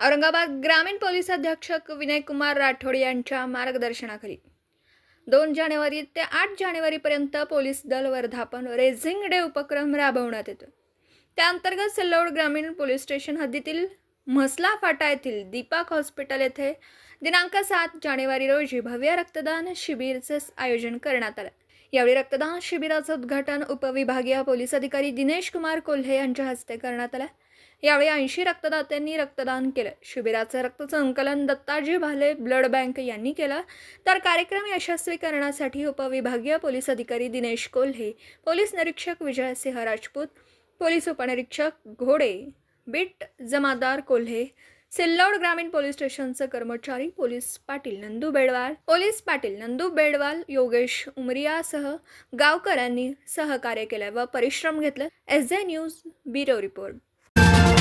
औरंगाबाद ग्रामीण पोलीस अधीक्षक विनयकुमार राठोड यांच्या मार्गदर्शनाखाली. दोन जानेवारी ते आठ जानेवारीपर्यंत पोलीस दल वर्धापन रेझिंग डे उपक्रम राबवण्यात येतो. त्याअंतर्गत सिल्लोड ग्रामीण पोलीस स्टेशन हद्दीतील म्हसला फाटा येथील दीपक हॉस्पिटल येथे दिनांक सात जानेवारी रोजी भव्य रक्तदान शिबिरचे आयोजन करण्यात आलं. यावेळी रक्तदान शिबिराचं उद्घाटन उपविभागीय पोलीस अधिकारी दिनेश कुमार कोल्हे यांच्या हस्ते करण्यात आलं. यावेळी ऐंशी रक्तदात्यांनी रक्तदान केलं. शिबिराचं रक्तसंकलन दत्ताजी भाले ब्लड बँक यांनी केलं. तर कार्यक्रम यशस्वी करण्यासाठी उपविभागीय पोलीस अधिकारी दिनेश कोल्हे पोलीस निरीक्षक विजयसिंह राजपूत पोलीस उपनिरीक्षक घोडे बीट जमादार कोल्हे सिल्लोड ग्रामीण पोलीस स्टेशनचे कर्मचारी पोलीस पाटील नंदू बेडवाल पोलीस पाटील नंदू बेडवाल योगेश उमरियासह गावकऱ्यांनी सहकार्य केलं व परिश्रम घेतलं. एस जे न्यूज ब्युरो रिपोर्ट. Bye.